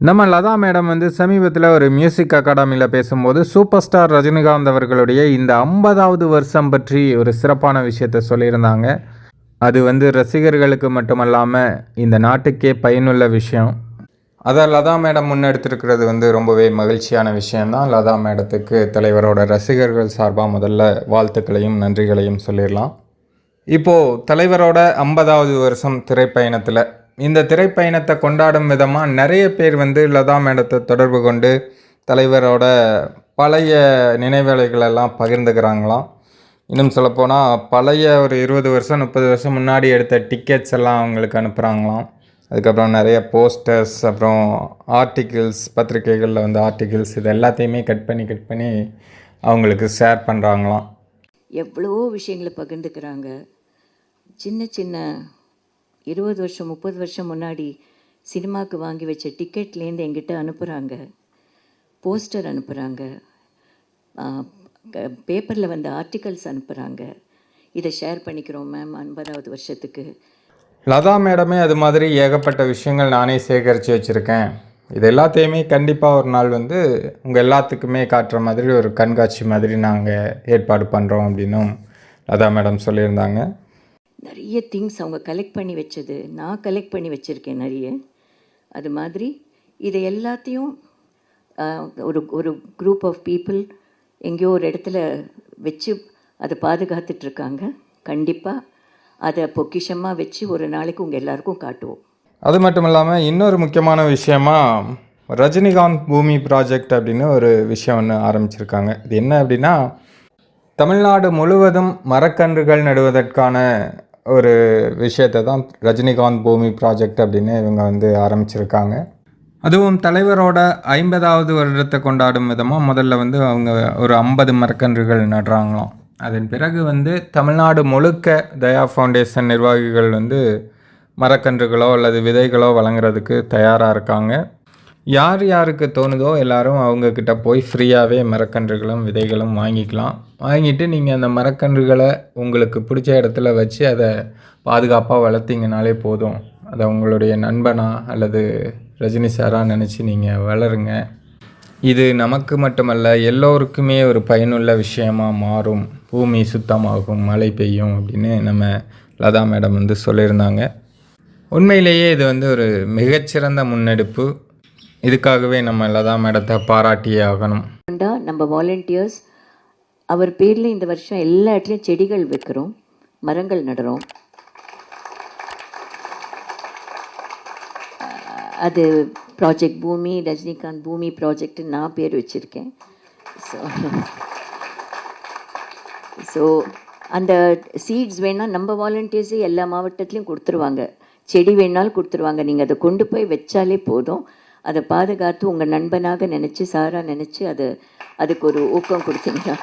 நம்ம லதா மேடம் வந்து சமீபத்தில் ஒரு மியூசிக் அகாடமியில் பேசும்போது சூப்பர் ஸ்டார் ரஜினிகாந்த் அவர்களுடைய இந்த ஐம்பதாவது வருஷம் பற்றி ஒரு சிறப்பான விஷயத்த சொல்லியிருந்தாங்க. அது வந்து ரசிகர்களுக்கு மட்டுமல்லாமல் இந்த நாட்டுக்கே பயனுள்ள விஷயம். அதை லதா மேடம் முன்னெடுத்திருக்கிறது வந்து ரொம்பவே மகிழ்ச்சியான விஷயம்தான். லதா மேடத்துக்கு தலைவரோட ரசிகர்கள் சார்பாக முதல்ல வாழ்த்துக்களையும் நன்றிகளையும் சொல்லிடலாம். இப்போது தலைவரோட ஐம்பதாவது வருஷம் திரைப்பயணத்தில் இந்த திரைப்பயணத்தை கொண்டாடும் விதமாக நிறைய பேர் வந்து லதா மேடத்தை தொடர்பு கொண்டு தலைவரோட பழைய நினைவேலைகளெல்லாம் பகிர்ந்துக்கிறாங்களாம். இன்னும் சொல்லப்போனால் பழைய ஒரு இருபது வருஷம் முப்பது வருஷம் முன்னாடி எடுத்த டிக்கெட்ஸ் எல்லாம் அவங்களுக்கு அனுப்புகிறாங்களாம் அதுக்கப்புறம் நிறைய போஸ்டர்ஸ் அப்புறம் ஆர்டிகிள்ஸ் பத்திரிகைகளில் வந்து ஆர்டிகிள்ஸ் இது எல்லாத்தையுமே கட் பண்ணி கட் பண்ணி அவங்களுக்கு ஷேர் பண்ணுறாங்களாம் எவ்வளவோ விஷயங்களை பகிர்ந்துக்கிறாங்க. சின்ன சின்ன இருபது வருஷம் முப்பது வருஷம் முன்னாடி சினிமாவுக்கு வாங்கி வச்ச டிக்கெட்லேருந்து எங்கிட்ட அனுப்புகிறாங்க போஸ்டர் அனுப்புகிறாங்க பேப்பரில் வந்த ஆர்டிகல்ஸ் அனுப்புகிறாங்க இதை ஷேர் பண்ணிக்கிறோம் மேம் ஐம்பதாவது வருஷத்துக்கு. லதா மேடமே அது மாதிரி ஏகப்பட்ட விஷயங்கள் நானே சேகரித்து வச்சுருக்கேன். இது எல்லாத்தையுமே கண்டிப்பாக ஒரு நாள் வந்து உங்கள் எல்லாத்துக்குமே காட்டுற மாதிரி ஒரு கண்காட்சி மாதிரி நாங்கள் ஏற்பாடு பண்ணுறோம் அப்படின்னும் லதா மேடம் சொல்லியிருந்தாங்க. நிறைய திங்ஸ் அவங்க கலெக்ட் பண்ணி வச்சது. நான் கலெக்ட் பண்ணி வச்சுருக்கேன் நிறைய. அது மாதிரி இதை எல்லாத்தையும் ஒரு ஒரு குரூப் ஆஃப் பீப்புள் எங்கேயோ ஒரு இடத்துல வச்சு அதை பாதுகாத்துட்ருக்காங்க கண்டிப்பாக அதை பொக்கிஷமாக வச்சு ஒரு நாளைக்கு உங்கள் எல்லாருக்கும் காட்டுவோம். அது மட்டும் இல்லாமல் இன்னொரு முக்கியமான விஷயமா ரஜினிகாந்த் பூமி ப்ராஜெக்ட் அப்படின்னு ஒரு விஷயம் ஒன்று ஆரம்பிச்சிருக்காங்க. இது என்ன அப்படின்னா தமிழ்நாடு முழுவதும் மரக்கன்றுகள் நடுவதற்கான ஒரு விஷயத்தை தான் ரஜினிகாந்த் பூமி ப்ராஜெக்ட் அப்படின்னு இவங்க வந்து ஆரம்பிச்சிருக்காங்க. அதுவும் தலைவரோட ஐம்பதாவது வருடத்தை கொண்டாடும் விதமாக முதல்ல வந்து அவங்க ஒரு ஐம்பது மரக்கன்றுகள் நடுறாங்களாம். அதன் பிறகு வந்து தமிழ்நாடு முழுக்க தயா ஃபவுண்டேஷன் நிர்வாகிகள் வந்து மரக்கன்றுகளோ அல்லது விதைகளோ வழங்குறதுக்கு தயாராக இருக்காங்க. யார் யாருக்கு தோணுதோ எல்லாரும் அவங்கக்கிட்ட போய் ஃப்ரீயாகவே மரக்கன்றுகளும் விதைகளும் வாங்கிக்கலாம். வாங்கிட்டு நீங்கள் அந்த மரக்கன்றுகளை உங்களுக்கு பிடிச்ச இடத்துல வச்சு அதை பாதுகாப்பாக வளர்த்திங்கனாலே போதும். அதை உங்களுடைய நண்பனா அல்லது ரஜினி சாராக நினச்சி நீங்கள் வளருங்க. இது நமக்கு மட்டுமல்ல எல்லோருக்குமே ஒரு பயனுள்ள விஷயமா மாறும். பூமி சுத்தமாகும் மழை பெய்யும் அப்படின்னு நம்ம லதா மேடம் வந்து சொல்லியிருந்தாங்க. உண்மையிலேயே இது வந்து ஒரு மிகச்சிறந்த முன்னெடுப்பு. இதுக்காகவே நம்ம லதா மேடத்தை பாராட்டியே ஆகணும். நம்ம வாலண்டியர்ஸ் அவர் பேரில் இந்த வருஷம் எல்லா இடத்துலையும் செடிகள் வைக்கிறோம் மரங்கள் நடுறோம். அது ப்ராஜெக்ட் பூமி ரஜினிகாந்த் பூமி ப்ராஜெக்ட்னு நான் பேர் வச்சுருக்கேன். ஸோ ஸோ அந்த சீட்ஸ் வேணால் நம்ம வாலண்டியர்ஸே எல்லா மாவட்டத்துலேயும் கொடுத்துருவாங்க. செடி வேணாலும் கொடுத்துருவாங்க. நீங்கள் அதை கொண்டு போய் வச்சாலே போதும். அதை பாதுகாத்து உங்கள் நண்பனாக நினச்சி சாராக நினச்சி அதை அதுக்கு ஒரு ஊக்கம் கொடுத்தீங்கன்னா